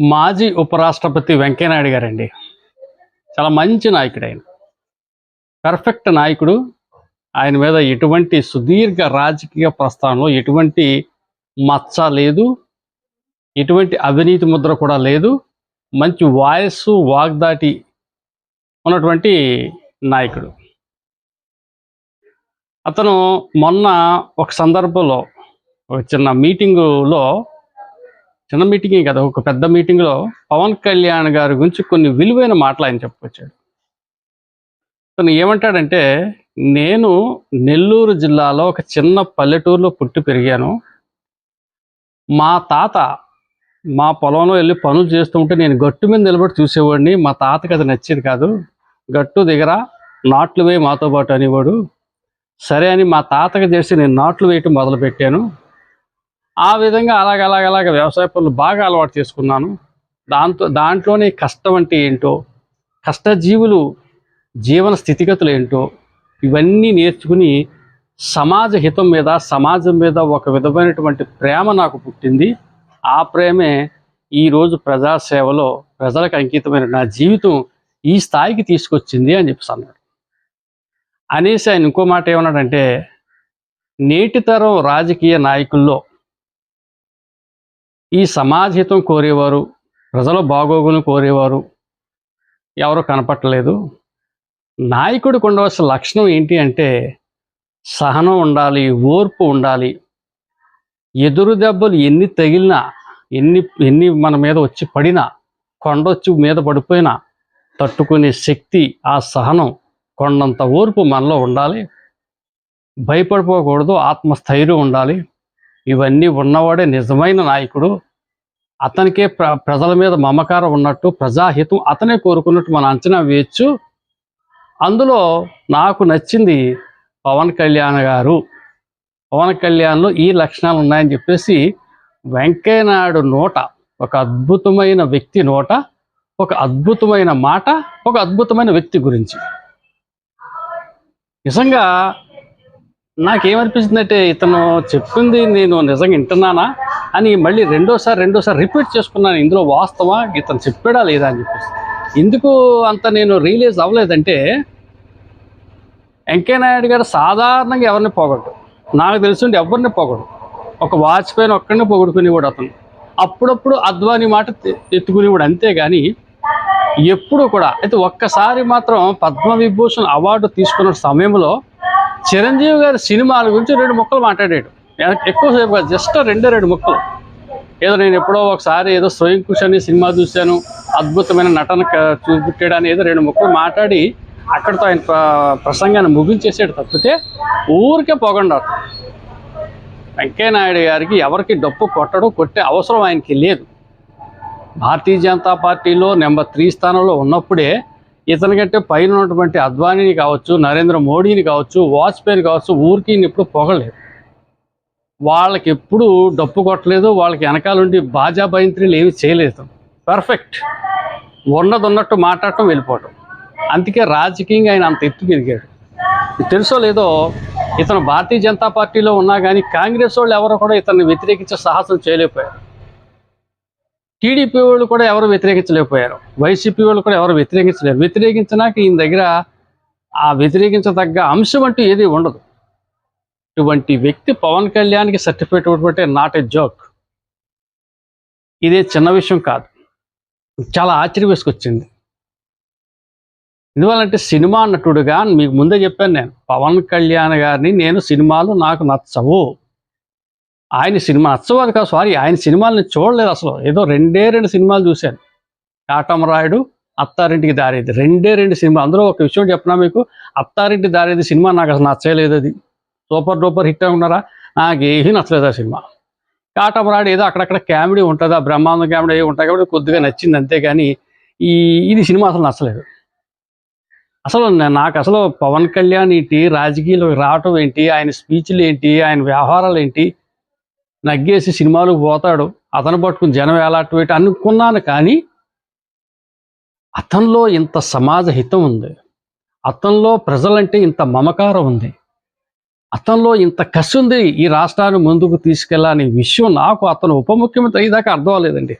మాజీ ఉపరాష్ట్రపతి వెంకయ్యనాయుడు గారండి. చాలా మంచి నాయకుడు ఆయన. పర్ఫెక్ట్ నాయకుడు. ఆయన మీద ఎటువంటి సుదీర్ఘ రాజకీయ ప్రస్థానంలో ఎటువంటి మచ్చ లేదు. ఎటువంటి అవినీతి ముద్ర కూడా లేదు. మంచి వాయిస్ వాగ్దాటి ఉన్నటువంటి నాయకుడు. అతను మొన్న ఒక సందర్భంలో ఒక చిన్న మీటింగులో చిన్న మీటింగే కదా ఒక పెద్ద మీటింగ్లో పవన్ కళ్యాణ్ గారి గురించి కొన్ని విలువైన మాటలు ఆయన చెప్పుకొచ్చాడు. తను ఏమంటాడంటే నేను నెల్లూరు జిల్లాలో ఒక చిన్న పల్లెటూరులో పుట్టి పెరిగాను. మా తాత మా పొలంలో వెళ్ళి పనులు చేస్తుంటే నేను గట్టు మీద నిలబడి చూసేవాడిని. మా తాతకి అది నచ్చేది కాదు. గట్టు దగ్గర నాట్లు వేయి మాతో పాటు అనేవాడు. సరే అని మా తాతకి చేసి నేను నాట్లు వేయటం మొదలుపెట్టాను. ఆ విధంగా అలాగ అలాగ అలాగ వ్యవసాయ పనులు బాగా అలవాటు చేసుకున్నాను. దాంతో దాంట్లోనే కష్టం అంటే ఏంటో కష్టజీవులు జీవన స్థితిగతులు ఏంటో ఇవన్నీ నేర్చుకుని సమాజ హితం మీద సమాజం మీద ఒక విధమైనటువంటి ప్రేమ నాకు పుట్టింది. ఆ ప్రేమే ఈరోజు ప్రజాసేవలో ప్రజలకు అంకితమైన నా జీవితం ఈ స్థాయికి తీసుకొచ్చింది అని చెప్పేసి అన్నాడు. అనేసి ఆయన ఇంకో మాట ఏమన్నాడంటే నేటి తరం రాజకీయ నాయకుల్లో ఈ సమాజహితం కోరేవారు ప్రజల బాగోగులు కోరేవారు ఎవరు కనపట్టలేదు. నాయకుడికి ఉండవలసిన లక్షణం ఏంటి అంటే సహనం ఉండాలి ఓర్పు ఉండాలి. ఎదురు దెబ్బలు ఎన్ని తగిలినా ఎన్ని ఎన్ని మన మీద వచ్చి పడినా కొండొచ్చి మీద పడిపోయినా తట్టుకునే శక్తి ఆ సహనం కొండంత ఓర్పు మనలో ఉండాలి. భయపడిపోకూడదు ఆత్మస్థైర్యం ఉండాలి. ఇవన్నీ ఉన్నవాడే నిజమైన నాయకుడు. అతనికే ప్ర ప్రజల మీద మమకారం ఉన్నట్టు ప్రజాహితం అతనే కోరుకున్నట్టు మనం అంచనా వేయచ్చు. అందులో నాకు నచ్చింది పవన్ కళ్యాణ్ గారు. పవన్ కళ్యాణ్లో ఈ లక్షణాలు ఉన్నాయని చెప్పేసి వెంకయ్యనాయుడు నోట ఒక అద్భుతమైన వ్యక్తి నోట ఒక అద్భుతమైన మాట ఒక అద్భుతమైన వ్యక్తి గురించి. నిజంగా నాకేమనిపిస్తుందంటే ఇతను చెప్పింది నేను నిజంగా వింటున్నానా అని మళ్ళీ రెండోసారి రెండోసారి రిపీట్ చేసుకున్నాను. ఇందులో వాస్తవా ఇతను చెప్పాడా లేదా అని చెప్పేసి. ఎందుకు అంత నేను రియలైజ్ అవ్వలేదంటే వెంకయ్యనాయుడు గారు సాధారణంగా ఎవరిని పోగొట్టు నాకు తెలిసిండి ఎవరిని పొగడు ఒక వాజ్పేయిని ఒక్కడిని పొగుడుకునేవాడు అతను. అప్పుడప్పుడు అద్వాని మాట ఎ- ఎత్తుకునేవాడు అంతేగాని ఎప్పుడు కూడా అయితే ఒక్కసారి మాత్రం పద్మవిభూషణ్ అవార్డు తీసుకున్న సమయంలో చిరంజీవి గారి సినిమాల గురించి రెండు ముక్కలు మాట్లాడాడు. ఎక్కువసేపు కాదు జస్ట్ రెండే రెండు ముక్కలు. ఏదో నేను ఎప్పుడో ఒకసారి ఏదో స్వయం కూర్చొని సినిమా చూశాను అద్భుతమైన నటన చూపెట్టాడని ఏదో రెండు ముక్కలు మాట్లాడి అక్కడితో ఆయన ప్ర- ప్రసంగాన్ని ముగించేసాడు తప్పితే ఊరికే పొగండా వెంకయ్యనాయుడు గారికి ఎవరికి డప్పు కొట్టడం కొట్టే అవసరం ఆయనకి లేదు. భారతీయ జనతా పార్టీలో నెంబర్ త్రీ స్థానంలో ఉన్నప్పుడే ఇతనికంటే పైన ఉన్నటువంటి అద్వానీని కావచ్చు నరేంద్ర మోడీని కావచ్చు వాజ్పేయిని కావచ్చు ఊరికి ఇప్పుడు ఎప్పుడు పొగలేదు. వాళ్ళకి ఎప్పుడు డప్పు కొట్టలేదు వాళ్ళకి వెనకాలండి బాజా భయంత్రీలు ఏమి చేయలేదు. పర్ఫెక్ట్ ఉన్నది ఉన్నట్టు మాట్లాడటం వెళ్ళిపోవటం. అందుకే రాజకీయంగా ఆయన అంత ఎత్తుకు ఎదిగాడు తెలుసో లేదో ఇతను భారతీయ జనతా పార్టీలో ఉన్నా కానీ కాంగ్రెస్ వాళ్ళు ఎవరో కూడా ఇతన్ని వ్యతిరేకించే సాహసం చేయలేకపోయారు. టీడీపీ వాళ్ళు కూడా ఎవరు వ్యతిరేకించలేకపోయారు. వైసీపీ వాళ్ళు కూడా ఎవరు వ్యతిరేకించలేరు. వ్యతిరేకించినాక ఈయన దగ్గర ఆ వ్యతిరేకించదగ్గ అంశం అంటూ ఏది ఉండదు. ఇటువంటి వ్యక్తి పవన్ కళ్యాణ్కి సర్టిఫికేట్ ఇవ్వబట్టే నాట్ ఎ జోక్ ఇదే చిన్న విషయం కాదు. చాలా ఆశ్చర్యం వేసుకొచ్చింది ఎందువల్లంటే సినిమా నటుడుగా మీకు ముందే చెప్పాను నేను. పవన్ కళ్యాణ్ గారిని నేను సినిమాలు నాకు నచ్చవు. ఆయన సినిమా నచ్చవు అది కాదు సారీ ఆయన సినిమాలు నేను చూడలేదు అసలు. ఏదో రెండే రెండు సినిమాలు చూశాను. కాటమరాయుడు అత్తారింటికి దారేది. రెండే రెండు సినిమా. అందులో ఒక విషయం చెప్పినా మీకు? అత్తారింటి దారేది సినిమా నాకు అసలు నచ్చలేదు అది. సూపర్ డూపర్ హిట్ ఉన్నారా? నాకు ఏమీ నచ్చలేదు ఆ సినిమా. కాటమరాయుడు ఏదో అక్కడక్కడ కామెడీ ఉంటుంది? ఆ బ్రహ్మాండం కామెడీ ఏవి ఉంటాయి కాబట్టి కొద్దిగా నచ్చింది అంతేగాని ఈ ఇది సినిమా అసలు నచ్చలేదు. అసలు నాకు అసలు పవన్ కళ్యాణ్ ఏంటి రాజకీయాలు రావటం ఏంటి? ఆయన స్పీచ్లు ఏంటి? ఆయన వ్యవహారాలు ఏంటి? నగ్గేసి సినిమాలకు పోతాడు అతను పట్టుకుని జనం వేలాట వేటి అనుకున్నాను కానీ అతనిలో ఇంత సమాజ హితం ఉంది. అతనిలో ప్రజలంటే ఇంత మమకారం ఉంది. అతనిలో ఇంత కసి ఉంది ఈ రాష్ట్రాన్ని ముందుకు తీసుకెళ్ళాలనే విషయం నాకు అతను ఉప ముఖ్యమంత్రి అయ్యేదాకా అర్థం అవ్వలేదండి.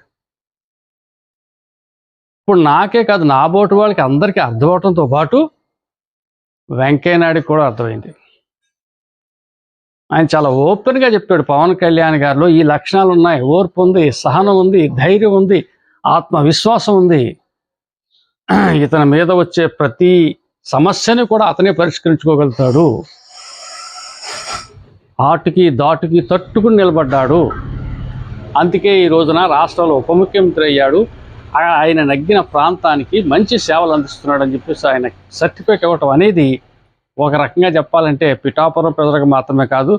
ఇప్పుడు నాకే కాదు నా బోటు వాళ్ళకి అందరికీ అర్థం అవటంతో పాటు వెంకయ్య నాయుడికి కూడా అర్థమైంది. ఆయన చాలా ఓపెన్గా చెప్పాడు పవన్ కళ్యాణ్ గారిలో ఈ లక్షణాలు ఉన్నాయి. ఓర్పు ఉంది సహనం ఉంది ధైర్యం ఉంది ఆత్మవిశ్వాసం ఉంది. ఇతని మీద వచ్చే ప్రతి సమస్యని కూడా అతనే పరిష్కరించుకోగలుగుతాడు. ఆటుకి దాటుకి తట్టుకుని నిలబడ్డాడు. అందుకే ఈ రోజున రాష్ట్రంలో ఉప ముఖ్యమంత్రి అయ్యాడు. ఆయన నగ్గిన ప్రాంతానికి మంచి సేవలు అందిస్తున్నాడు అని చెప్పేసి ఆయన సర్టిఫికేట్ ఇవ్వటం అనేది ఒక రకంగా చెప్పాలంటే పిఠాపురం ప్రజలకు మాత్రమే కాదు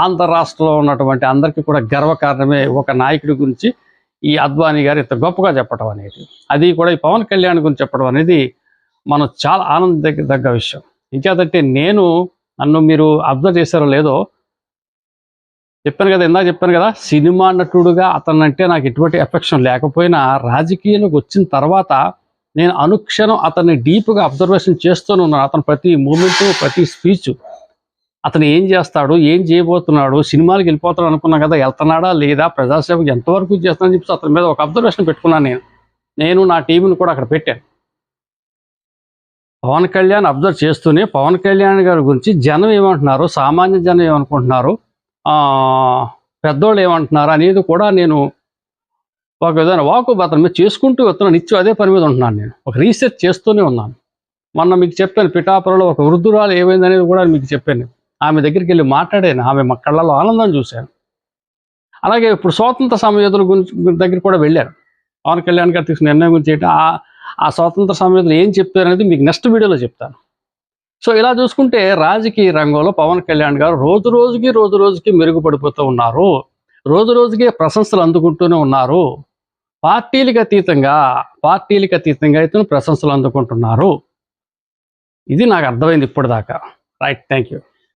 ఆంధ్ర రాష్ట్రంలో ఉన్నటువంటి అందరికీ కూడా గర్వకారణమే ఒక నాయకుడి గురించి ఈ అద్వానీ గారు ఇంత గొప్పగా చెప్పడం అనేది. అది కూడా ఈ పవన్ కళ్యాణ్ గురించి చెప్పడం అనేది మనం చాలా ఆనందదగ్గ విషయం. ఇంకేదంటే నేను నన్ను మీరు అబ్జర్వ్ చేశారో లేదో చెప్పాను కదా ఇందాక చెప్పాను కదా సినిమా నటుడుగా అతనంటే నాకు ఎటువంటి ఎఫెక్షన్ లేకపోయినా రాజకీయాలకు వచ్చిన తర్వాత నేను అనుక్షణం అతన్ని డీప్గా అబ్జర్వేషన్ చేస్తూనే ఉన్నాను. అతను ప్రతి మూమెంట్ ప్రతి స్పీచ్ అతను ఏం చేస్తాడు ఏం చేయబోతున్నాడు సినిమాలకు వెళ్ళిపోతాడు అనుకున్నా కదా వెళ్తున్నాడా లేదా ప్రజాసేవకు ఎంతవరకు చేస్తానని చెప్పి అతని మీద ఒక అబ్జర్వేషన్ పెట్టుకున్నాను నేను. నేను నా టీంని కూడా అక్కడ పెట్టాను. పవన్ కళ్యాణ్ అబ్జర్వ్ చేస్తూనే పవన్ కళ్యాణ్ గారి గురించి జనం ఏమంటున్నారు సామాన్య జనం ఏమనుకుంటున్నారు పెద్దోళ్ళు ఏమంటున్నారు అనేది కూడా నేను ఒక విధంగా వాకు అతని మీద చేసుకుంటూ వస్తున్నాను నిత్యం అదే పని మీద ఉంటున్నాను నేను. ఒక రీసెర్చ్ చేస్తూనే ఉన్నాను. మొన్న మీకు చెప్పాను పిఠాపురంలో ఒక వృద్ధురాలు ఏమైంది అనేది కూడా మీకు చెప్పాను ఆమె దగ్గరికి వెళ్ళి మాట్లాడాను ఆమె మా కళ్ళలో ఆనందం చూశాను. అలాగే ఇప్పుడు స్వాతంత్ర సమయోధుల గురించి దగ్గర కూడా వెళ్ళారు. పవన్ కళ్యాణ్ గారు తీసుకున్న నిర్ణయం గురించి ఏంటి ఆ ఆ స్వాతంత్ర సమయోధులు ఏం చెప్పారు అనేది మీకు నెక్స్ట్ వీడియోలో చెప్తాను. సో ఇలా చూసుకుంటే రాజకీయ రంగంలో పవన్ కళ్యాణ్ గారు రోజు రోజుకి రోజు రోజుకి మెరుగుపడిపోతూ ఉన్నారు. రోజు రోజుకి ప్రశంసలు అందుకుంటూనే ఉన్నారు. పార్టీలకు అతీతంగా పార్టీలకు అతీతంగా అయితే ప్రశంసలు అందుకుంటున్నారు. ఇది నాకు అర్థమైంది ఇప్పటిదాకా. Right thank you